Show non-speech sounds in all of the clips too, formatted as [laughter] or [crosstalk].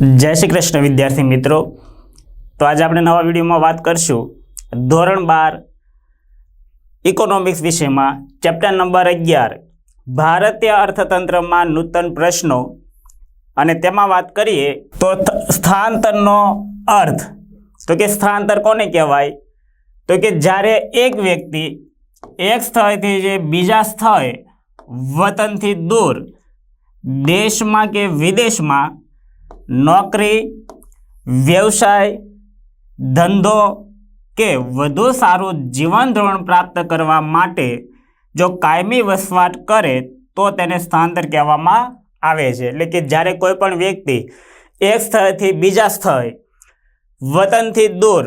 જય શ્રી કૃષ્ણ, વિદ્યાર્થી મિત્રો. તો આજે આપણે નવા વિડીયોમાં વાત કરશું ધોરણ બાર ઇકોનોમિક્સ વિષયમાં ચેપ્ટર નંબર અગિયાર, ભારતીય અર્થતંત્રમાં નૂતન પ્રશ્નો. અને તેમાં વાત કરીએ તો સ્થાનાંતરનો અર્થ. તો કે સ્થાનાંતર કોને કહેવાય? તો કે જ્યારે એક વ્યક્તિ એક સ્થળેથી જે બીજા સ્થળે વતનથી દૂર, દેશમાં કે વિદેશમાં નોકરી, વ્યવસાય, ધંધો કે વધુ સારું જીવન ધોરણ પ્રાપ્ત કરવા માટે જો કાયમી વસવાટ કરે તો તેને સ્થળાંતર કહેવામાં આવે છે. એટલે કે જ્યારે કોઈ પણ વ્યક્તિ એક સ્થળેથી બીજા સ્થળે વતનથી દૂર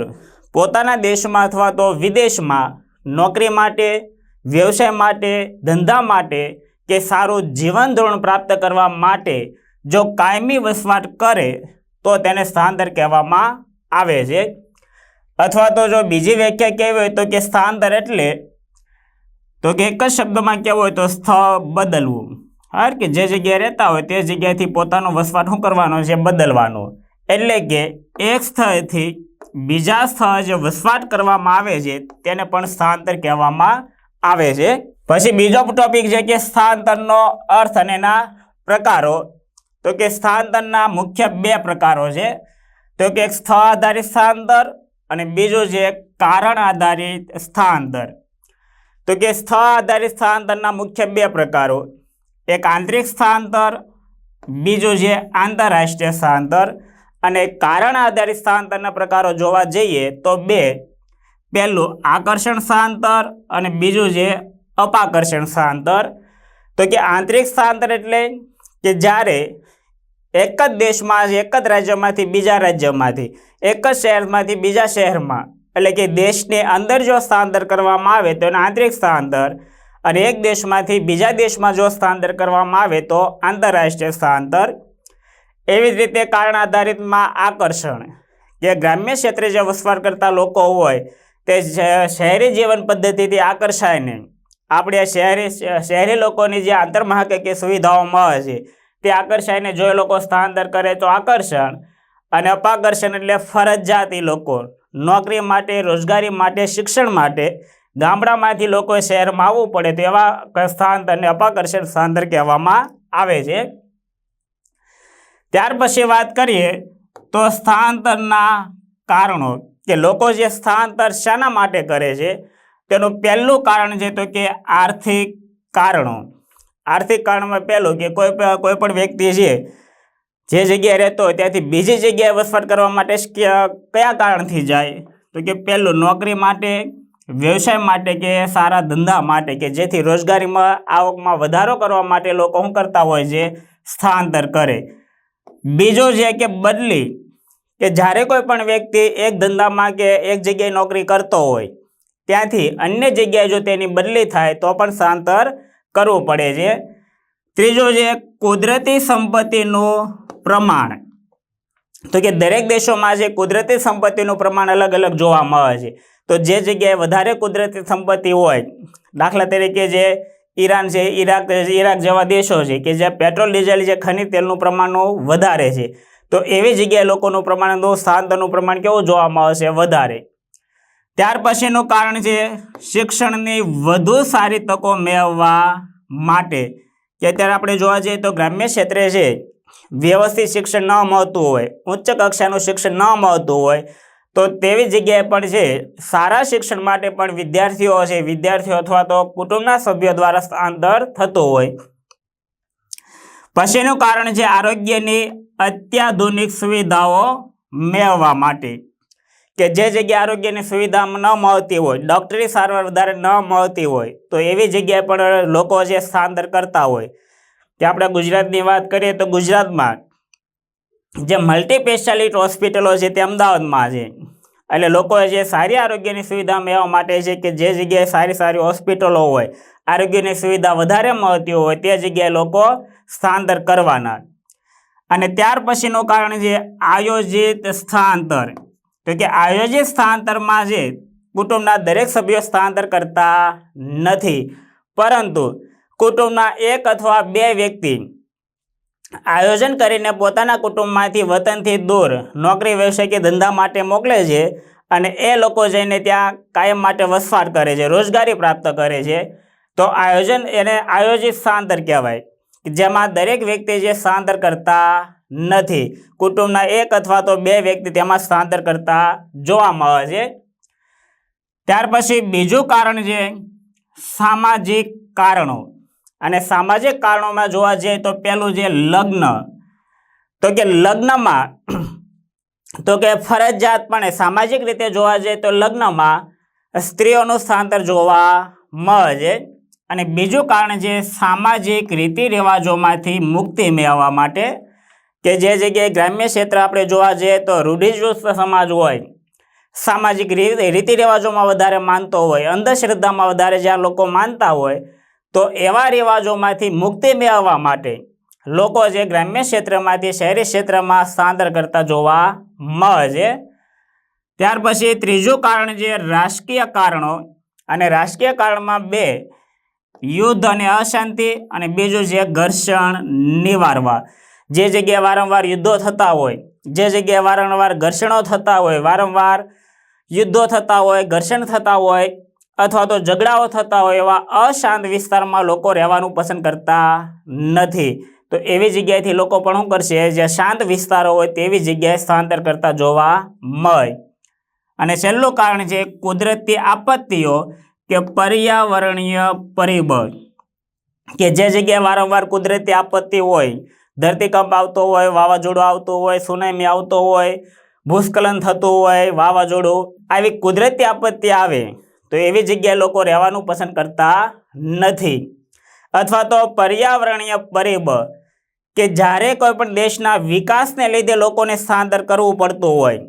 પોતાના દેશમાં અથવા તો વિદેશમાં નોકરી માટે, વ્યવસાય માટે, ધંધા માટે કે સારું જીવન ધોરણ પ્રાપ્ત કરવા માટે જો કાયમી વસવાટ કરે, તો તેને સ્થળાંતર કહેવામાં આવે છે. અથવા તો જો બીજી વ્યાખ્યા કહેવી હોય તો કે સ્થળાંતર એટલે, તો કે એક જ શબ્દમાં કહેવું હોય તો સ્થળ બદલવું. હા કે જે જગ્યાએ રહેતા હોય તે જગ્યાએથી પોતાનો વસવાટ શું કરવાનો છે? બદલવાનો. એટલે કે એક સ્થળેથી બીજા સ્થળે જે વસવાટ કરવામાં આવે છે, તેને પણ સ્થળાંતર કહેવામાં આવે છે. પછી બીજો ટોપિક છે કે સ્થળાંતરનો અર્થ અને એના પ્રકારો. તો કે સ્થળાંતરના મુખ્ય બે પ્રકારો છે. તો કે એક સ્થળ આધારિત સ્થળાંતર અને બીજું છે કારણ આધારિત સ્થળાંતર તો કે સ્થળ આધારિત સ્થળાંતરના મુખ્ય બે પ્રકારો. એક આંતરિક સ્થળાંતર બીજું છે આંતરરાષ્ટ્રીય સ્થળાંતર અને કારણ આધારિત સ્થળાંતરના પ્રકારો જોવા જઈએ તો બે. પહેલું આકર્ષણ સ્થળાંતર અને બીજું છે અપાકર્ષણ સ્થળાંતર તો કે આંતરિક સ્થળાંતર એટલે કે જ્યારે એક જ દેશમાં એક જ રાજ્યમાંથી, બીજા રાજ્યમાંથી, એક જ શહેરમાંથી, બીજા શહેરમાં. એટલે કે દેશને અંદર જો સ્થળાંતર કરવામાં આવે તો એને આંતરિક સ્થળાંતર અને એક દેશમાંથી બીજા દેશમાં જો સ્થળાંતર કરવામાં આવે તો આંતરરાષ્ટ્રીય સ્થળાંતર એવી જ રીતે કારણ આધારિતમાં આકર્ષણ. કે ગ્રામ્ય ક્ષેત્રે જે વસવાટ કરતા લોકો હોય, તે શહેરી જીવન પદ્ધતિથી આકર્ષાય નહીં. આપણે શહેરી શહેરી લોકોની જે આંતરમહાકાકીય સુવિધાઓ મળે છે તે આકર્ષાયને જો એ લોકો સ્થળાંતર કરે તો આકર્ષણ. અને અપાકર્ષણ એટલે ફરજિયાત એ લોકો. નોકરી માટે, રોજગારી માટે, શિક્ષણ માટે. ગામડામાંથી લોકોએ શહેરમાં આવવું પડે તો એવા સ્થળાંતરને અપાકર્ષણ સ્થળાંતર કહેવામાં આવે છે. ત્યાર પછી વાત કરીએ તો સ્થળાંતરના કારણો કે લોકો જે સ્થળાંતર શાના માટે કરે છે તેનું પહેલું કારણ છે તો કે આર્થિક કારણો. આર્થિક કારણમાં પહેલું કે કોઈ કોઈ પણ વ્યક્તિ છે જે જગ્યાએ રહેતો હોય ત્યાંથી બીજી જગ્યાએ વસવાટ કરવા માટે કયા કારણથી જાય? તો કે પહેલું નોકરી માટે, વ્યવસાય માટે કે સારા ધંધા માટે કે જેથી રોજગારીમાં આવકમાં વધારો કરવા માટે લોકો શું કરતા હોય છે? સ્થળાંતર કરે. બીજું છે કે બદલી, કે જ્યારે કોઈ પણ વ્યક્તિ એક ધંધામાં કે એક જગ્યાએ નોકરી કરતો હોય, ત્યાંથી અન્ય જગ્યાએ જો તેની બદલી થાય તો પણ સ્થળાંતર કરવું પડે છે. ત્રીજો છે કુદરતી સંપત્તિનું પ્રમાણ. તો કે દરેક દેશોમાં જે કુદરતી સંપત્તિનું પ્રમાણ અલગ અલગ જોવા મળે છે. તો જે જગ્યાએ વધારે કુદરતી સંપત્તિ હોય, દાખલા તરીકે જે ઈરાન છે, ઈરાક ઈરાક જેવા દેશો છે કે જ્યાં પેટ્રોલ, ડીઝલ જે ખનિજ તેલનું પ્રમાણ વધારે છે. તો એવી જગ્યાએ લોકોનું પ્રમાણ શાંતનું પ્રમાણ કેવું જોવામાં આવશે વધારે. ત્યાર પછીનું કારણ છે શિક્ષણની વધુ સારી તકો મેળવવા માટે. કે અત્યારે આપણે જોવા જઈએ તો ગ્રામ્ય ક્ષેત્રે છે, વ્યવસ્થિત શિક્ષણ ન મળતું હોય, ઉચ્ચ કક્ષાનું શિક્ષણ ન મળતું હોય, તો તેવી જગ્યાએ પણ છે, સારા શિક્ષણ માટે પણ વિદ્યાર્થીઓ છે, વિદ્યાર્થીઓ અથવા તો કુટુંબના સભ્યો દ્વારા સ્થાનાંતર થતું હોય. પછીનું કારણ છે આરોગ્યની અત્યાધુનિક સુવિધાઓ મેળવવા માટે. કે જે જગ્યાએ આરોગ્યની સુવિધા ન મળતી હોય, ડૉક્ટરી સારવાર વધારે ન મળતી હોય, તો એવી જગ્યાએ પણ લોકો જે સ્થળાંતર કરતા હોય. કે આપણે ગુજરાતની વાત કરીએ તો ગુજરાતમાં જે મલ્ટીસ્પેશિયાલિટી હોસ્પિટલો છે તે અમદાવાદમાં છે. એટલે લોકોએ જે સારી આરોગ્યની સુવિધા મેળવવા માટે છે કે જે જગ્યાએ સારી સારી હોસ્પિટલો હોય, આરોગ્યની સુવિધા વધારે મળતી હોય, તે જગ્યાએ લોકો સ્થળાંતર કરવાના. અને ત્યાર પછીનું કારણ છે આયોજિત સ્થળાંતર તો કે આયોજિત સ્થળાંતરમાં છે કુટુંબના દરેક સભ્યો સ્થળાંતર કરતા નથી, પરંતુ કુટુંબના એક અથવા બે વ્યક્તિ આયોજન કરીને પોતાના કુટુંબમાંથી વતનથી દૂર નોકરી વ્યવસાય કે ધંધા માટે મોકલે છે અને એ લોકો જઈને ત્યાં કાયમ માટે વસવાટ કરે છે, રોજગારી પ્રાપ્ત કરે છે, તો આયોજન એને આયોજિત સ્થળાંતર કહેવાય. જેમાં દરેક વ્યક્તિ જે સ્થળાંતર કરતા નથી. કુટુંબના એક અથવા તો બે વ્યક્તિ તેમાં સ્થળાંતર કરતા જોવા મળે છે. ત્યાર પછી બીજું કારણ છે સામાજિક કારણો. અને સામાજિક કારણોમાં જોવા જઈએ તો પહેલું છે લગ્ન. તો કે લગ્નમાં, તો કે ફરજિયાતપણે સામાજિક રીતે જોવા જઈએ તો લગ્નમાં સ્ત્રીઓનું સ્થળાંતર જોવા મળે છે. અને બીજું કારણ છે સામાજિક રીતિ રિવાજોમાંથી મુક્તિ મેળવવા માટે કે જે જગ્યાએ ગ્રામ્ય ક્ષેત્ર આપણે જોવા જઈએ તો રૂઢિચુસ્ત સમાજ હોય, સામાજિક રીતિ રિવાજોમાં વધારે માનતો હોય, અંધશ્રદ્ધામાં વધારે જ્યાં લોકો માનતા હોય, તો એવા રિવાજોમાંથી મુક્તિ મેળવવા માટે લોકો જે ગ્રામ્ય ક્ષેત્રમાંથી શહેરી ક્ષેત્રમાં સ્થળાંતર કરતા જોવા મળે. છે ત્યાર પછી ત્રીજું કારણ જે રાજકીય કારણો અને રાજકીય કારણમાં બે, યુદ્ધ અને અશાંતિ અને બીજું છે ઘર્ષણ નિવારવા. જે જગ્યાએ વારંવાર યુદ્ધો થતા હોય, જે જગ્યાએ વારંવાર ઘર્ષણો થતા હોય, વારંવાર યુદ્ધો થતા હોય, ઘર્ષણ થતા હોય અથવા તો ઝઘડાઓ થતા હોય એવા અશાંત વિસ્તારમાં લોકો રહેવાનું પસંદ કરતા નથી. તો એવી જગ્યાએથી લોકો પણ શું કરશે? જે શાંત વિસ્તારો હોય તેવી જગ્યાએ સ્થળાંતર કરતા જોવા મળે. અને છેલ્લું કારણ છે કુદરતી આપત્તિઓ કે પર્યાવરણીય પરિબળ. કે જે જગ્યાએ વારંવાર કુદરતી આપત્તિ હોય ધરતીકંપ આવતો હોય, વાવાઝોડું આવતું હોય સુનામી આવતો હોય, ભૂસ્ખલન થતું હોય, વાવાઝોડું, આવી કુદરતી આપત્તિ આવે, તો એવી જગ્યાએ લોકો રહેવાનું પસંદ કરતા નથી. અથવા તો પર્યાવરણીય પરિબળ કે જ્યારે કોઈ પણ દેશના વિકાસને લીધે લોકોને સ્થળાંતર કરવું પડતું હોય,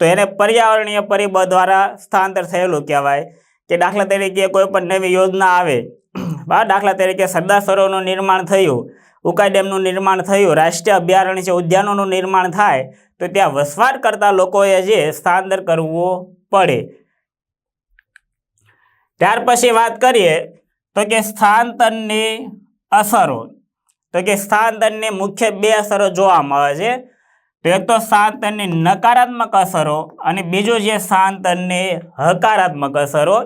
તો એને પર્યાવરણીય પરિબળ દ્વારા સ્થાંતર થયેલું કહેવાય કે દાખલા તરીકે કોઈ પણ નવી યોજના આવે. [clears throat] બા, દાખલા તરીકે સરદાર સરોવરનું નિર્માણ થયું ઉકાઈ ડેમનું નિર્માણ થયું. રાષ્ટ્રીય અભયારણ્ય છે, ઉદ્યાનોનું નિર્માણ થાય. તો ત્યાં વસવાટ કરતા લોકોએ જે સ્થાનાંતર કરવું પડે. ત્યાર પછી વાત કરીએ તો કે સ્થાનાંતરની અસરો. તો કે સ્થાનાંતરની મુખ્ય બે અસરો જોવા મળે છે. તો એક તો સ્થાનાંતરની નકારાત્મક અસરો અને બીજું જે સ્થાનાંતરની હકારાત્મક અસરો.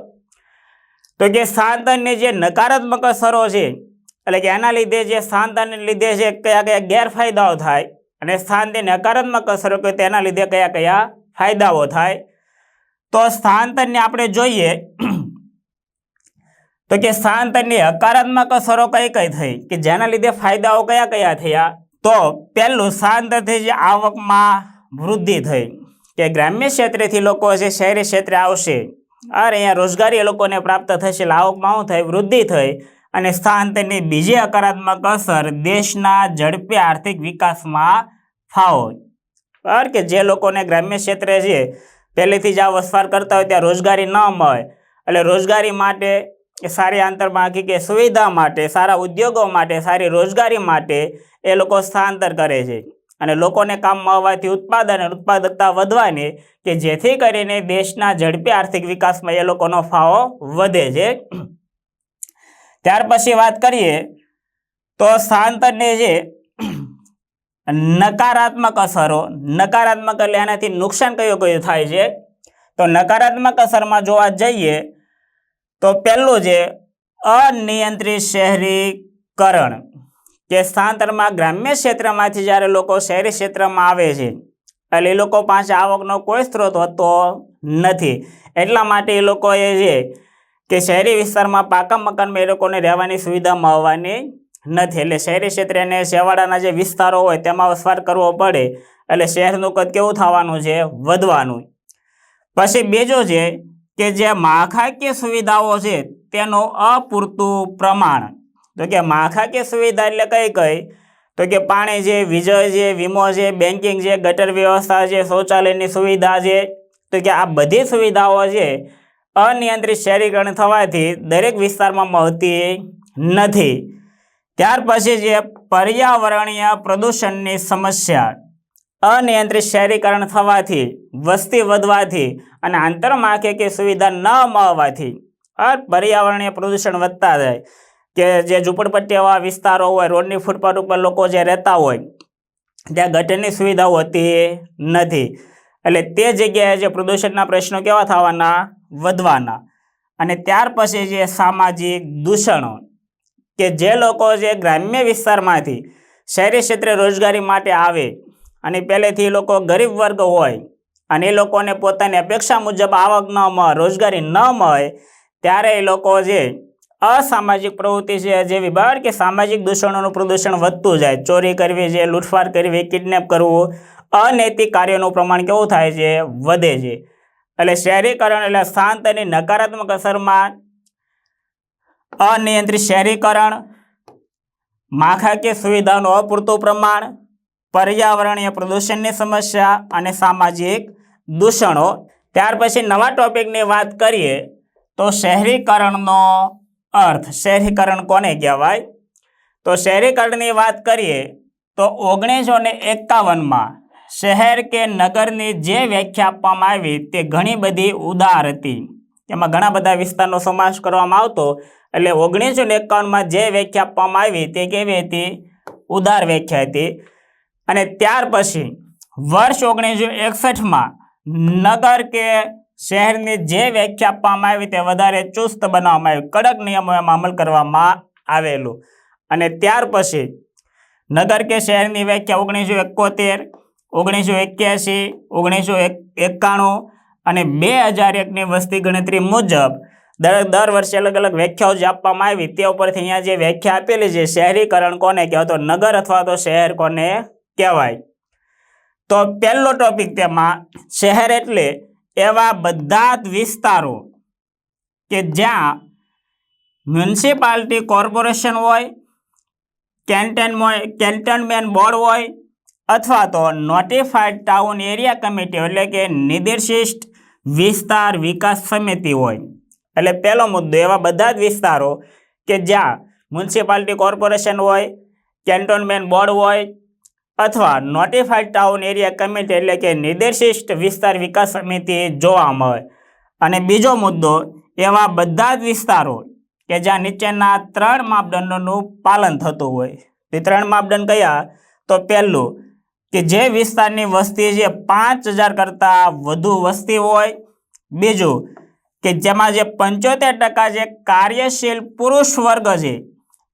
તો કે સ્થાનાંતરની જે નકારાત્મક અસરો છે એટલે કે એના લીધે જે સ્થળાંતરને લીધે જે કયા કયા ગેરફાયદાઓ થાય અને સ્થાનની નકારાત્મક અસરો કે તેના લીધે કયા કયા ફાયદાઓ થાય. તો સ્થાનાંતરને આપણે જોઈએ તો કે સ્થાનાંતરની હકારાત્મક અસરો કઈ કઈ થઈ કે જેના લીધે ફાયદાઓ કયા કયા થયા? તો પહેલું સ્થાનાંતરથી જે આવકમાં વૃદ્ધિ થઈ કે ગ્રામ્ય ક્ષેત્રેથી લોકો જે શહેરી ક્ષેત્રે આવશે, અરે અહીંયા રોજગારી લોકોને પ્રાપ્ત થશે એટલે આવકમાં શું થઈ વૃદ્ધિ થઈ. અને સ્થાનાંતરની બીજી હકારાત્મક અસર દેશના ઝડપી આર્થિક વિકાસમાં ફાવો. બરાબર કે જે લોકોને ગ્રામ્ય ક્ષેત્રે છે પહેલેથી જ આ વસવાટ કરતા હોય ત્યાં રોજગારી ન મળે. એટલે રોજગારી માટે સારી આંતરમાળખી કે સુવિધા માટે, સારા ઉદ્યોગો માટે, સારી રોજગારી માટે એ લોકો સ્થળાંતર કરે છે. અને લોકોને કામ મળવાથી ઉત્પાદન અને ઉત્પાદકતા વધવાની કે જેથી કરીને દેશના ઝડપી આર્થિક વિકાસમાં એ લોકોનો ફાળો વધે છે. ત્યાર પછી વાત કરીએ તો સ્થળાંતરની જે નકારાત્મક અસરો, નકારાત્મક એટલે એનાથી નુકસાન કયું કયું થાય છે? તો નકારાત્મક અસરમાં જોવા જઈએ તો પહેલું છે અનિયંત્રિત શહેરીકરણ કે સ્થાનાંતરમાં ગ્રામ્ય ક્ષેત્રમાંથી જ્યારે લોકો શહેરી ક્ષેત્રમાં આવે છે, એટલે એ લોકો પાસે આવકનો કોઈ સ્ત્રોત હોતો નથી. એટલા માટે એ લોકોએ છે કે શહેરી વિસ્તારમાં પાકા મકાનમાં એ લોકોને રહેવાની સુવિધા મળવાની નથી. એટલે શહેરી ક્ષેત્રે અને શેવાડાના જે વિસ્તારો હોય તેમાં વસવાટ કરવો પડે. એટલે શહેરનું કદ કેવું થવાનું છે? વધવાનું. પછી બીજો છે કે જે માળખાકીય સુવિધાઓ છે તેનું અપૂરતું પ્રમાણ. તો કે માળખાકીય સુવિધા એટલે કઈ કઈ? તો કે પાણી છે વીજળી છે, વીમો છે બેન્કિંગ છે, ગટર વ્યવસ્થા છે, શૌચાલયની સુવિધા છે. તો કે આ બધી સુવિધાઓ છે અનિયંત્રિત શહેરીકરણ થવાથી દરેક વિસ્તારમાં મળતી નથી. ત્યાર પછી છે પર્યાવરણીય પ્રદૂષણની સમસ્યા, અનિયંત્રિત શહેરીકરણ થવાથી, વસ્તી વધવાથી અને આંતરમાળખાકીય સુવિધા ન મળવાથી, આ પર્યાવરણીય પ્રદૂષણ વધતા જાય કે જે ઝૂંપડપટ્ટી એવા વિસ્તારો હોય, રોડની ફૂટપાથ ઉપર લોકો જે રહેતા હોય, ત્યાં ગટરની સુવિધાઓ હોતી નથી. એટલે તે જગ્યાએ જે પ્રદૂષણના પ્રશ્નો કેવા થવાના વધવાના. અને ત્યાર પછી જે સામાજિક દૂષણો કે જે લોકો જે ગ્રામ્ય વિસ્તારમાંથી શહેરી ક્ષેત્રે રોજગારી માટે આવે અને પહેલેથી લોકો ગરીબ વર્ગ હોય અને એ લોકોને પોતાની અપેક્ષા મુજબ આવક ન મળે રોજગારી ન મળે, ત્યારે એ લોકો જે અસામાજિક પ્રવૃત્તિ છે જેવી બરાબર કે સામાજિક દૂષણોનું પ્રદૂષણ વધતું જાય. ચોરી કરવી છે, લૂંટફાટ કરવી કિડનેપ કરવું, અનૈતિક કાર્યોનું પ્રમાણ કેવું થાય છે? વધે છે. એટલે શહેરીકરણ એટલે શાંત અને નકારાત્મક અસરમાં અનિયંત્રિત શહેરીકરણ, માળખાકીય સુવિધાનું અપૂરતું પ્રમાણ, પર્યાવરણીય પ્રદૂષણની સમસ્યા અને સામાજિક દૂષણો. ત્યાર પછી નવા ટોપિકની વાત કરીએ તો શહેરીકરણનો અર્થ. શહેરીકરણ કોને કહેવાય? તો શહેરીકરણની વાત કરીએ તો ઓગણીસો ને એકાવનમાં શહેર કે નગરની જે વ્યાખ્યા આપવામાં આવી તે ઘણી બધી ઉદાર હતી. એમાં ઘણા બધા વિસ્તારનો સમાવેશ કરવામાં આવતો. એટલે ઓગણીસો ને એકાવનમાં જે વ્યાખ્યા આપવામાં આવી તે કેવી હતી? ઉદાર વ્યાખ્યા હતી. અને ત્યાર પછી વર્ષ ઓગણીસો એકસઠમાં નગર કે શહેરની જે વ્યાખ્યા આપવામાં આવી તે વધારે ચુસ્ત બનાવવામાં આવી. કડક નિયમો એમાં અમલ કરવામાં આવેલું. અને ત્યાર પછી નગર કે શહેરની વ્યાખ્યા ઓગણીસો એકોતેર ઓગણીસો એક્યાસી, ઓગણીસો એક એકાણું અને બે હજાર એકની વસ્તી ગણતરી મુજબ દર દર વર્ષે અલગ અલગ વ્યાખ્યાઓ જે આપવામાં આવી. તે ઉપરથી અહીંયા જે વ્યાખ્યા આપેલી છે, શહેરીકરણ કોને કહેવાય? તો નગર અથવા તો શહેર કોને કહેવાય? તો પહેલો ટોપિક તેમાં શહેર એટલે એવા બધા વિસ્તારો કે જ્યાં મ્યુનિસિપાલિટી કોર્પોરેશન હોય કેન્ટનમેન્ટ બોર્ડ હોય અથવા તો નોટિફાઈડ ટાઉન એરિયા કમિટી એટલે કે નિર્દિષ્ટ વિસ્તાર વિકાસ સમિતિ હોય. એટલે પહેલો મુદ્દો એવા બધા જ વિસ્તારો કે જ્યાં મ્યુનિસિપાલિટી કોર્પોરેશન હોય કેન્ટોનમેન્ટ બોર્ડ હોય, અથવા નોટિફાઈડ ટાઉન એરિયા કમિટી એટલે કે નિર્દેશિત વિસ્તાર વિકાસ સમિતિ જોવા મળે. અને બીજો મુદ્દો એવા બધા જ વિસ્તારો કે જ્યાં નીચેના ત્રણ માપદંડોનું પાલન થતું હોય. તે ત્રણ માપદંડ કયા? તો પહેલું કે જે વિસ્તારની વસ્તી છે પાંચ હજાર કરતાં વધુ વસ્તી હોય. બીજું કે જેમાં જે પંચોતેર ટકા જે કાર્યશીલ પુરુષ વર્ગ છે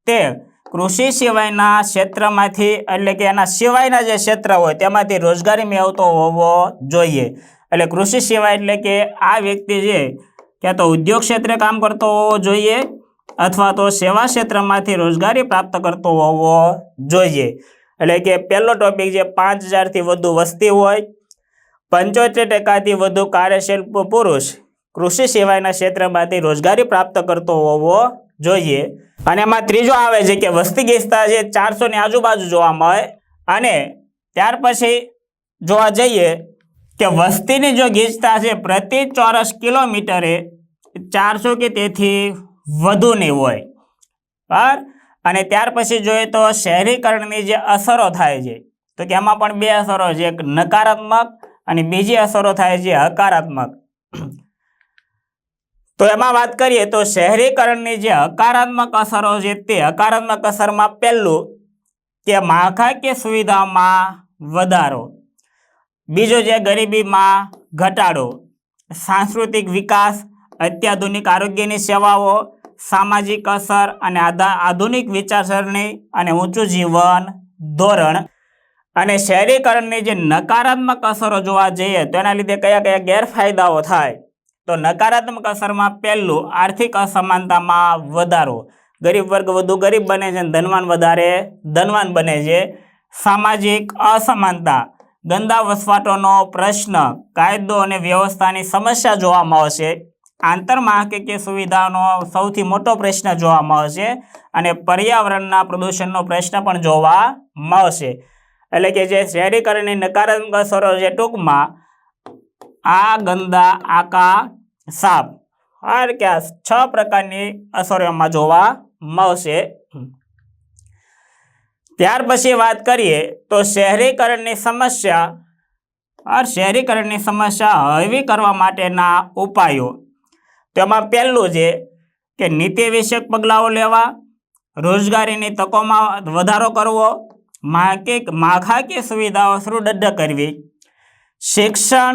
તે કૃષિ સિવાયના ક્ષેત્રમાંથી એટલે કે એના સિવાયના જે ક્ષેત્ર હોય તેમાંથી રોજગારી મેળવતો હોવો જોઈએ. એટલે કૃષિ સિવાય એટલે કે આ વ્યક્તિ છે ક્યાં તો ઉદ્યોગ ક્ષેત્રે કામ કરતો હોવો જોઈએ અથવા તો સેવા ક્ષેત્રમાંથી રોજગારી પ્રાપ્ત કરતો હોવો જોઈએ. એટલે કે પહેલો ટોપિક જે પાંચ હજારથી વધુ વસ્તી હોય, પંચોતેર ટકાથી વધુ કાર્યશીલ પુરુષ કૃષિ સિવાયના ક્ષેત્રમાંથી રોજગારી પ્રાપ્ત કરતો હોવો જોઈએ. અને એમાં ત્રીજો આવે છે કે વસ્તી ગીચતા છે ચારસોની આજુબાજુ જોવા મળે અને ત્યાર પછી જોવા જઈએ કે વસ્તીની જો ગીચતા છે પ્રતિ ચોરસ કિલોમીટરે ચારસો કે તેથી વધુની હોય. બરાબર? અને ત્યાર પછી જોઈએ તો શહેરીકરણની જે અસરો થાય છે, તો કે આમાં પણ બે અસરો છે, એક નકારાત્મક અને બીજી અસરો થાય છે હકારાત્મક. તો એમાં વાત કરીએ તો શહેરીકરણની જે હકારાત્મક અસરો છે તે હકારાત્મક અસરમાં પહેલું કે માળખાકીય સુવિધામાં વધારો. બીજો જે ગરીબીમાં ઘટાડો, સાંસ્કૃતિક વિકાસ, અત્યાધુનિક આરોગ્યની સેવાઓ સામાજિક અસર અને આધા- આધુનિક વિચારસરણી અને ઊંચું જીવન ધોરણ અને શહેરીકરણની જે નકારાત્મક અસરો જોવા જઈએ તો એના લીધે કયા કયા ગેરફાયદાઓ થાય? તો નકારાત્મક અસરમાં પહેલું, આર્થિક અસમાનતામાં વધારો. ગરીબ વર્ગ વધુ ગરીબ બને છે ધનવાન વધારે ધનવાન બને છે. સામાજિક અસમાનતા. ગંદા વસવાટોનો પ્રશ્ન કાયદો અને વ્યવસ્થાની સમસ્યા જોવા મળશે આંતરમાળખાકીય સુવિધાનો સૌથી મોટો પ્રશ્ન જોવા મળશે અને પર્યાવરણના પ્રદૂષણનો પ્રશ્ન પણ જોવા મળશે. એટલે કે જે શહેરીકરણની નકારાત્મક અસરો છે ટૂંકમાં, આ ગંદા, આકા, સાપ આ કે છ પ્રકારની અસરોમાં જોવા મળશે. ત્યાર પછી વાત કરીએ તો શહેરીકરણની સમસ્યા શહેરીકરણની સમસ્યા હળવી કરવા માટેના ઉપાયો. તેમાં પહેલું છે કે નીતિ વિષયક પગલાઓ લેવા, રોજગારીની તકોમાં વધારો કરવો માહિક માળખાકીય સુવિધાઓ સુદૃઢ કરવી, શિક્ષણ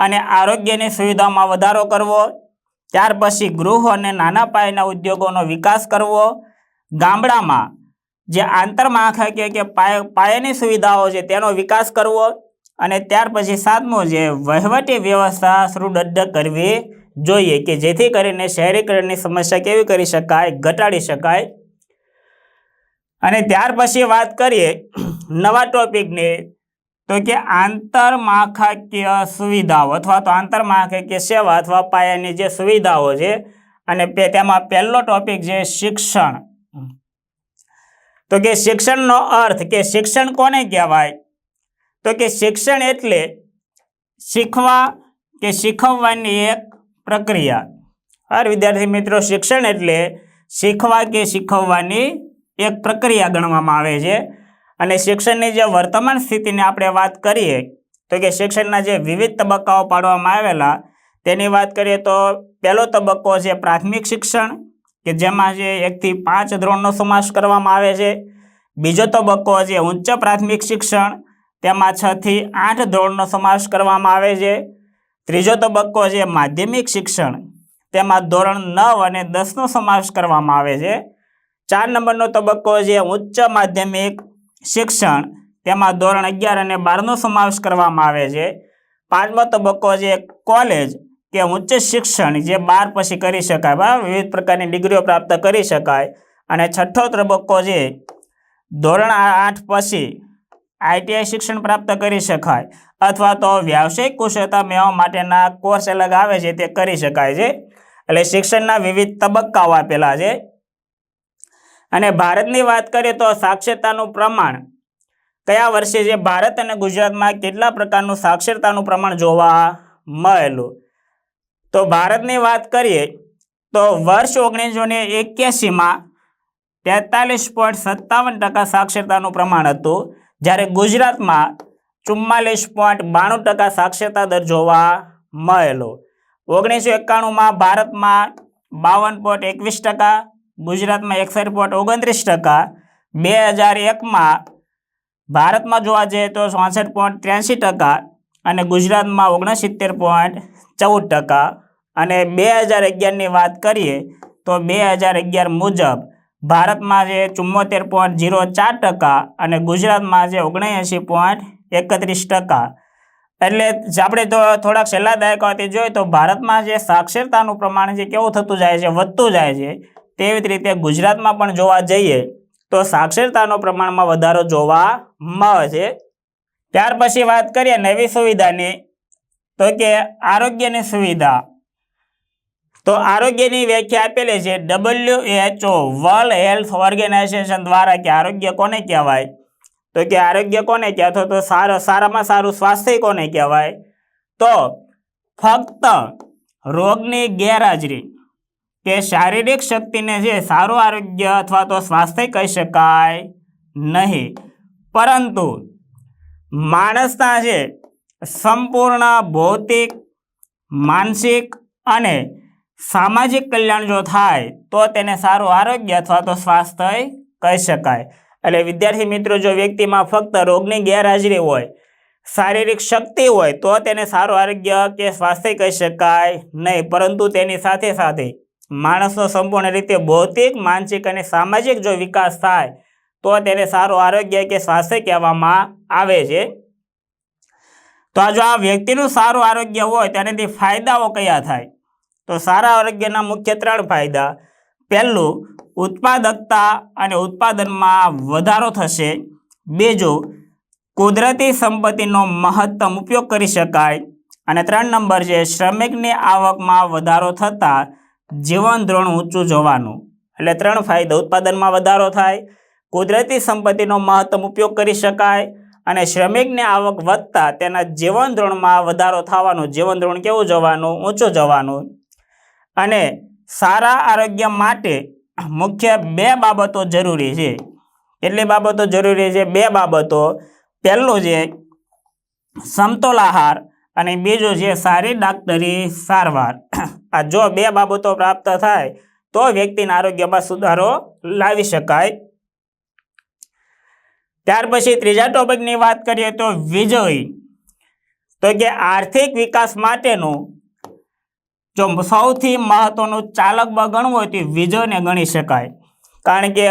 અને આરોગ્યની સુવિધામાં વધારો કરવો, ત્યાર પછી ગૃહ અને નાના પાયાના ઉદ્યોગોનો વિકાસ કરવો, ગામડામાં જે આંતરમાળખાકીય કે પાય પાયાની સુવિધાઓ છે તેનો વિકાસ કરવો અને ત્યાર પછી સાતમું છે વહીવટી વ્યવસ્થા સુદૃઢ કરવી. જોઈએ કે જેથી કરીને શહેરીકરણની સમસ્યા કેવી કરી શકાય, ઘટાડી શકાય. અને ત્યાર પછી વાત કરીએ નવા ટોપિકની, તો કે આંતરમાળખાકીય સુવિધાઓ અથવા તો આંતરમાળખાકીય સેવા અથવા પાયાની જે સુવિધાઓ છે, અને તેમાં પહેલો ટોપિક છે શિક્ષણ. તો કે શિક્ષણનો અર્થ કે શિક્ષણ કોને કહેવાય? તો કે શિક્ષણ એટલે શીખવા કે શીખવવાની એક પ્રક્રિયા. હર વિદ્યાર્થી મિત્રો, શિક્ષણ એટલે શીખવા કે શીખવવાની એક પ્રક્રિયા ગણવામાં આવે છે. અને શિક્ષણની જે વર્તમાન સ્થિતિની આપણે વાત કરીએ, તો કે શિક્ષણના જે વિવિધ તબક્કાઓ પાડવામાં આવેલા, તેની વાત કરીએ તો પહેલો તબક્કો છે પ્રાથમિક શિક્ષણ, કે જેમાં જે એકથી પાંચ ધોરણનો સમાવેશ કરવામાં આવે છે. બીજો તબક્કો છે ઉચ્ચ પ્રાથમિક શિક્ષણ, તેમાં છથી આઠ ધોરણનો સમાવેશ કરવામાં આવે છે. ત્રીજો તબક્કો છે માધ્યમિક શિક્ષણ. તેમાં ધોરણ નવ અને દસનો સમાવેશ કરવામાં આવે છે. ચાર નંબરનો તબક્કો છે ઉચ્ચ માધ્યમિક શિક્ષણ. તેમાં ધોરણ અગિયાર અને બારનો સમાવેશ કરવામાં આવે છે. પાંચમો તબક્કો છે કોલેજ કે ઉચ્ચ શિક્ષણ જે બાર પછી કરી શકાય. બરાબર? વિવિધ પ્રકારની ડિગ્રીઓ પ્રાપ્ત કરી શકાય. અને છઠ્ઠો તબક્કો છે ધોરણ આઠ પછી આઈટીઆઈ શિક્ષણ પ્રાપ્ત કરી શકાય. અથવા તો વ્યાવસાયિક કુશળતા મેળવવા માટેના કોર્સ અલગ આવે છે તે કરી શકાય છે. એટલે શિક્ષણના વિવિધ તબક્કાઓ આપેલા છે. અને ભારતની વાત કરીએ તો સાક્ષરતાનું પ્રમાણ કયા વર્ષે જે ભારત અને ગુજરાતમાં કેટલા પ્રકારનું સાક્ષરતાનું પ્રમાણ જોવા મળેલું તો ભારતની વાત કરીએ તો વર્ષ ઓગણીસો ને એક્યાસીમાં તેતાલીસ પોઈન્ટ સત્તાવન ટકા સાક્ષરતાનું પ્રમાણ હતું. જ્યારે ગુજરાતમાં ચુમ્માલીસ પોઈન્ટ બાણું ટકા સાક્ષરતા દર જોવા મળેલો. ઓગણીસો એકાણુંમાં ભારતમાં બાવન પોઈન્ટ એકવીસ ટકા, ગુજરાતમાં એકસઠ પોઈન્ટ ઓગણત્રીસ ટકા, બે હજાર એકમાં ભારતમાં જોવા જઈએ તો ચોસઠ પોઈન્ટ ત્ર્યાસી ટકા અને ગુજરાતમાં ઓગણસિત્તેર પોઈન્ટ ચૌદ ટકા. અને બે હજાર અગિયારની વાત કરીએ તો બે હજાર અગિયાર મુજબ ભારતમાં જે ચુમ્મોતેર પોઈન્ટ ઝીરો ચાર ટકા અને ગુજરાતમાં જે ઓગણએંસી પોઈન્ટ એકત્રીસ ટકા. એટલે આપણે તો થોડાક છેલ્લા દાયકાથી જોઈએ તો ભારતમાં જે સાક્ષરતાનું પ્રમાણ જે કેવું થતું જાય છે, વધતું જાય છે, તેવી જ રીતે ગુજરાતમાં પણ જોવા જઈએ તો સાક્ષરતાનો પ્રમાણમાં વધારો જોવા મળે છે. ત્યાર પછી વાત કરીએ નવી સુવિધાની, તો કે આરોગ્યની સુવિધા. તો આરોગ્યની વ્યાખ્યા આપેલી છે, W H O world health organisation દ્વારા કે આરોગ્ય કોને કહેવાય? તો કે આરોગ્ય કોને કહેવાય? તો સારા, સારામાં સારું સ્વાસ્થ્ય કોને કહેવાય? તો ફક્ત રોગની ગેરહાજરી કે શારીરિક શક્તિને જે સારું આરોગ્ય અથવા તો સ્વાસ્થ્ય કહી શકાય નહીં. પરંતુ માણસના જે સંપૂર્ણ ભૌતિક, માનસિક અને સામાજિક કલ્યાણ જો થાય, તો તેને સારું આરોગ્ય અથવા તો સ્વાસ્થ્ય કહી શકાય. એટલે વિદ્યાર્થી મિત્રો, જો વ્યક્તિમાં ફક્ત રોગની ગેરહાજરી હોય, શારીરિક શક્તિ હોય, તો તેને સારું આરોગ્ય કે સ્વાસ્થ્ય કહી શકાય નહીં. પરંતુ તેની સાથે સાથે માણસનો સંપૂર્ણ રીતે ભૌતિક, માનસિક અને સામાજિક જો વિકાસ થાય, તો તેને સારું આરોગ્ય કે સ્વાસ્થ્ય કહેવામાં આવે છે. તો આ જો આ વ્યક્તિનું સારું આરોગ્ય હોય, તેનાથી ફાયદાઓ કયા થાય? તો સારા આરોગ્યના મુખ્ય ત્રણ ફાયદા. પહેલું, ઉત્પાદકતા અને ઉત્પાદનમાં વધારો થશે. બીજું, કુદરતી સંપત્તિનો મહત્તમ ઉપયોગ કરી શકાય. અને ત્રણ નંબર છે, શ્રમિકની આવકમાં વધારો થતાં જીવન ધોરણ ઊંચું જવાનું. એટલે ત્રણ ફાયદા, ઉત્પાદનમાં વધારો થાય, કુદરતી સંપત્તિનો મહત્તમ ઉપયોગ કરી શકાય, અને શ્રમિકની આવક વધતા તેના જીવન ધોરણમાં વધારો થવાનો, જીવન ધોરણ કેવું જવાનું, ઊંચું જવાનું. અને સારા આરોગ્ય માટે મુખ્ય બે બાબતો જરૂરી છે. એટલી બાબતો જરૂરી છે બે બાબતો. પહેલું છે સમતોલ આહાર અને બીજું છે સારી ડાક્ટરી સારવાર. આ જો બે બાબતો પ્રાપ્ત થાય તો વ્યક્તિના આરોગ્યમાં સુધારો લાવી શકાય. ત્યાર પછી ત્રીજા ટોપિકની વાત કરીએ તો વિજય. તો કે આર્થિક વિકાસ માટેનું જો સૌથી મહત્વનું ચાલક ગણવું હોય તો વિજયને ગણી શકાય. કારણ કે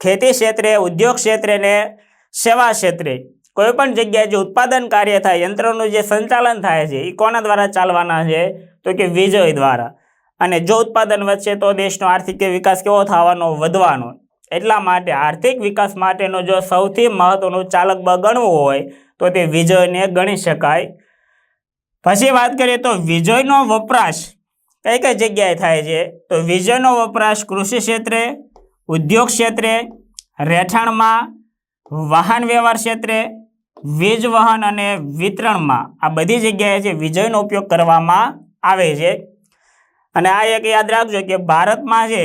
ખેતી ક્ષેત્રે, ઉદ્યોગ ક્ષેત્રે ને સેવા ક્ષેત્રે કોઈ પણ જગ્યાએ જે ઉત્પાદન કાર્ય થાય, યંત્રોનું જે સંચાલન થાય છે, એ કોના દ્વારા ચાલવાના છે? તો કે વિજય દ્વારા. અને જો ઉત્પાદન વધશે તો દેશનો આર્થિક વિકાસ કેવો થવાનો? વધવાનો. એટલા માટે આર્થિક વિકાસ માટેનો જો સૌથી મહત્વનું ચાલક બળ ગણવું હોય તો તે વિજયને ગણી શકાય. પછી વાત કરીએ તો વિજયનો વપરાશ કઈ કઈ જગ્યાએ થાય છે? તો વિજયનો વપરાશ કૃષિ ક્ષેત્રે, ઉદ્યોગ ક્ષેત્રે રહેઠાણમાં વાહન વ્યવહાર ક્ષેત્રે, વીજ વહન અને વિતરણમાં. આ બધી જગ્યાએ છે વિજયનો ઉપયોગ કરવામાં આવે છે. અને આ એક યાદ રાખજો કે ભારતમાં છે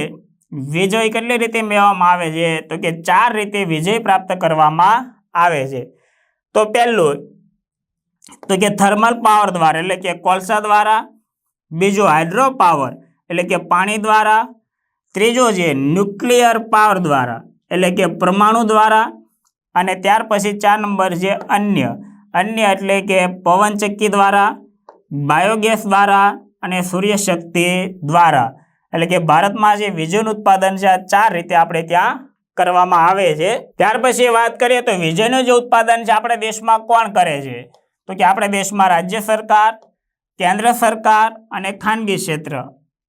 વિજય કેટલી રીતે મેળવવામાં આવે છે? તો કે ચાર રીતે વિજય પ્રાપ્ત કરવામાં આવે છે. તો પહેલું તો કે થર્મલ પાવર દ્વારા, એટલે કે કોલસા દ્વારા, બીજો હાઇડ્રો પાવર એટલે કે પાણી દ્વારા, ત્રીજો છે ન્યુક્લિયર પાવર દ્વારા, એટલે કે પરમાણુ દ્વારા, અને ત્યાર પછી ચાર નંબર છે અન્ય અન્ય એટલે કે પવનચક્કી દ્વારા બાયોગેસ દ્વારા, અને સૂર્યશક્તિ દ્વારા, એટલે કે ભારતમાં જે વીજળીનું ઉત્પાદન છે, આ ચાર રીતે આપણે ત્યાં કરવામાં આવે છે. ત્યાર પછી વાત કરીએ તો વીજળીનું જે ઉત્પાદન છે, આપણે દેશમાં કોણ કરે છે? તો કે આપણે દેશમાં રાજ્ય સરકાર, કેન્દ્ર સરકાર અને ખાનગી ક્ષેત્ર.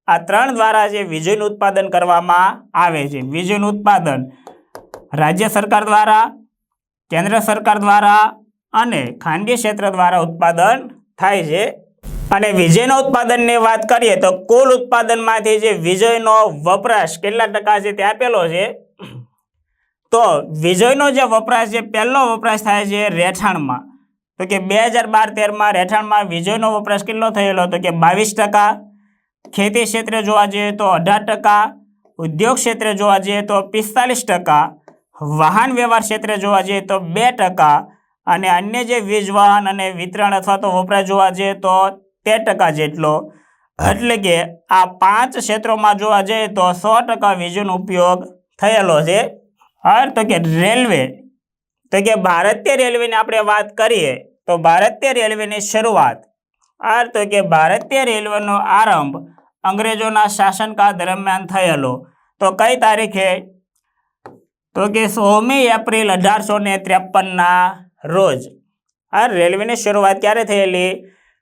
આ ત્રણ દ્વારા જે વીજળીનું ઉત્પાદન કરવામાં આવે છે, વીજળીનું ઉત્પાદન રાજ્ય સરકાર દ્વારા, કેન્દ્ર સરકાર દ્વારા અને ખાનગી ક્ષેત્ર દ્વારા ઉત્પાદન થાય છે. અને વીજળીના ઉત્પાદનની વાત કરીએ તો કુલ ઉત્પાદનમાંથી જે વીજળીનો વપરાશ કેટલા ટકા છે તે આપેલો છે. તો વીજળીનો જે વપરાશ છે, પહેલો વપરાશ થાય છે રહેઠાણમાં તો કે બે હજાર બાર તેરમાં રહેઠાણમાં વીજળીનો વપરાશ કેટલો થયેલો? તો કે બાવીસ ટકા. ખેતી ક્ષેત્રે જોવા જઈએ તો અઢાર ટકા. ઉદ્યોગ ક્ષેત્રે જોવા જઈએ તો પિસ્તાલીસ ટકા. વાહન વ્યવહાર ક્ષેત્રે જોવા જઈએ તો બે ટકા. અને અન્ય જે વીજ, વાહન અને વિતરણ અથવા તો વપરાશ જોવા જઈએ તો તેર ટકા જેટલો. એટલે કે આ પાંચ ક્ષેત્રોમાં જોવા જઈએ તો સો ટકા વીજળીનો ઉપયોગ થયેલો છે. હા તો કે રેલવે. તો કે ભારતીય રેલવેની આપણે વાત કરીએ. તો ભારતીય રેલવેની શરૂઆત. આ તો કે ભારતીય રેલવેનો આરંભ અંગ્રેજોના શાસનકાળ દરમિયાન થયેલો. તો કઈ તારીખે? તો કે સોળમી એપ્રિલ અઢારસો ને ત્રેપનના રોજ. આ રેલવેની શરૂઆત ક્યારે થયેલી?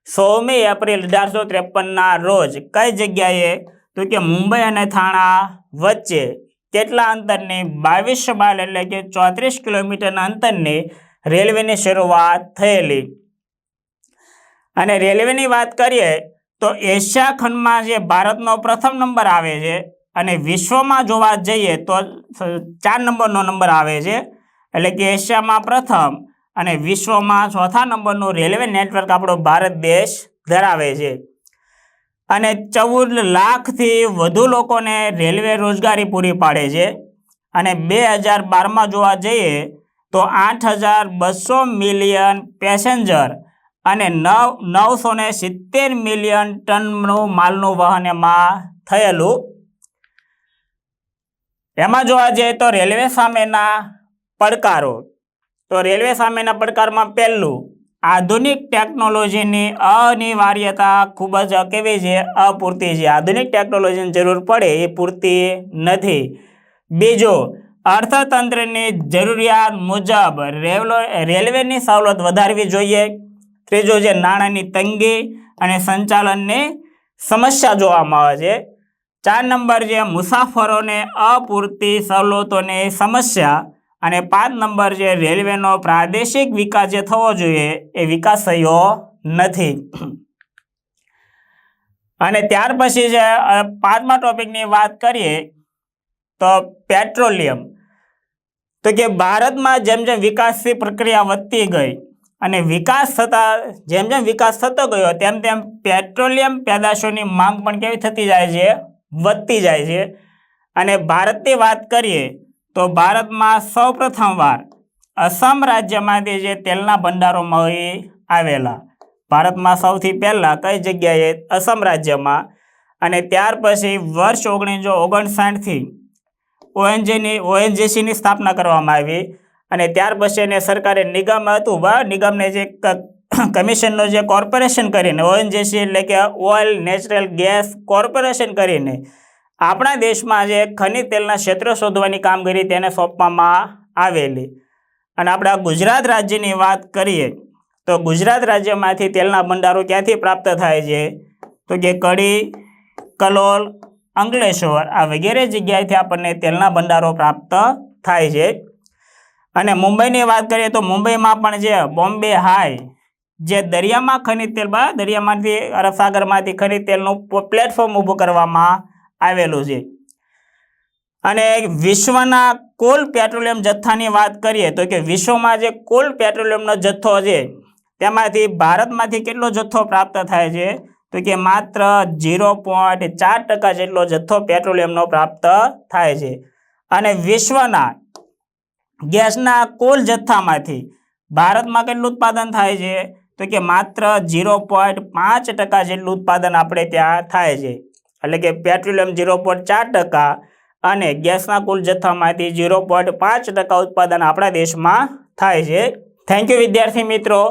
સોળમી એપ્રિલ અઢારસો ત્રેપનના રોજ. કઈ જગ્યાએ? તો કે મુંબઈ અને થાણા વચ્ચે. કેટલા અંતરની? બાવીસ માઇલ એટલે કે ચોત્રીસ કિલોમીટરના અંતરની રેલવેની શરૂઆત થયેલી. અને રેલવેની વાત કરીએ તો એશિયા ખંડમાં જે ભારતનો પ્રથમ નંબર આવે છે અને વિશ્વમાં જોવા જઈએ તો ચાર નંબરનો નંબર આવે છે. એટલે કે એશિયામાં પ્રથમ અને વિશ્વમાં ચોથા નંબરનું રેલવે નેટવર્ક આપણો ભારત દેશ ધરાવે છે. અને ચૌદ લાખથી વધુ લોકોને રેલવે રોજગારી પૂરી પાડે છે. અને બે હજાર બારમાં જોવા જઈએ તો આઠ હજાર બસો મિલિયન પેસેન્જર અને નવ, નવસો ને સિત્તેર મિલિયન ટનનું માલનું વહન એમાં થયેલું. એમાં જોવા જઈએ તો રેલવે સામેના પડકારો. તો રેલવે સામેના પડકારમાં પહેલું, આધુનિક ટેકનોલોજીની અનિવાર્યતા ખૂબ જ કેવી છે? અપૂરતી છે. આધુનિક ટેકનોલોજીની જરૂર પડે એ પૂરતી નથી. બીજો અર્થતંત્રની જરૂરિયાત મુજબ રેલો રેલવેની સવલત વધારવી જોઈએ. ત્રીજો છે નાણાંની તંગી અને સંચાલનની સમસ્યા જોવામાં આવે છે. ચાર નંબર છે મુસાફરોને અપૂરતી સવલતોની સમસ્યા અને પાંચ નંબર છે રેલવેનો પ્રાદેશિક વિકાસ જે થવો જોઈએ એ વિકાસ થયો નથી. અને ત્યાર પછી જે પાંચમા ટોપિકની વાત કરીએ તો પેટ્રોલિયમ. તો કે ભારતમાં જેમ જેમ વિકાસની પ્રક્રિયા વધતી ગઈ અને વિકાસ થતા, જેમ જેમ વિકાસ થતો ગયો તેમ તેમ પેટ્રોલિયમ પેદાશોની માંગ પણ કેવી થતી જાય છે? વધતી જાય છે. અને ભારતની વાત કરીએ તો ભારતમાં સૌપ્રથમવાર અસમ રાજ્યમાંથી જે તેલના ભંડારો મળી આવેલા. ભારતમાં સૌથી પહેલાં કઈ જગ્યાએ? અસમ રાજ્યમાં. અને ત્યાર પછી વર્ષ ઓગણીસો ઓગણસાઠથી ઓએનજીની ઓએનજીસીની સ્થાપના કરવામાં આવી અને ત્યાર પછી એને સરકારે નિગમ હતું, બા, નિગમને જે કમિશનનો જે કોર્પોરેશન કરીને ઓએનજીસી એટલે કે ઓઇલ, નેચરલ ગેસ કોર્પોરેશન કરીને આપણા દેશમાં જે ખનિજ તેલના ક્ષેત્રો શોધવાની કામગીરી તેને સોંપવામાં આવેલી. અને આપણા ગુજરાત રાજ્યની વાત કરીએ, તો ગુજરાત રાજ્યમાંથી તેલના ભંડારો ક્યાંથી પ્રાપ્ત થાય છે? તો કે કડી કલોલ અંકલેશ્વર. આ વગેરે જગ્યાએથી આપણને તેલના ભંડારો પ્રાપ્ત થાય છે. અને મુંબઈની વાત કરીએ તો મુંબઈમાં પણ જે બોમ્બે હાઈ, જે દરિયામાં ખનિજ તેલ બા દરિયામાંથી અરબ સાગરમાંથી ખનિજ તેલનું પ્લેટફોર્મ ઊભું કરવામાં આવેલું છે. અને વિશ્વના કુલ પેટ્રોલિયમ જથ્થાની વાત કરીએ તો કે વિશ્વમાં જે કુલ પેટ્રોલિયમનો જથ્થો છે, તેમાંથી ભારતમાંથી કેટલો જથ્થો પ્રાપ્ત થાય છે? તો કે માત્ર ઝીરો પોઈન્ટ ચાર ટકા જેટલો જથ્થો પેટ્રોલિયમનો પ્રાપ્ત થાય છે. અને વિશ્વના ગેસના કુલ જથ્થામાંથી ભારતમાં કેટલું ઉત્પાદન થાય છે? તો કે માત્ર ઝીરો પોઈન્ટ પાંચ ટકા જેટલું ઉત્પાદન આપણે ત્યાં થાય છે. એટલે કે પેટ્રોલિયમ ઝીરો પોઈન્ટ ચાર ટકા અને ગેસના કુલ જથ્થામાંથી ઝીરો પોઈન્ટ પાંચ ટકા ઉત્પાદન આપણા દેશમાં થાય છે. થેન્ક યુ વિદ્યાર્થી મિત્રો.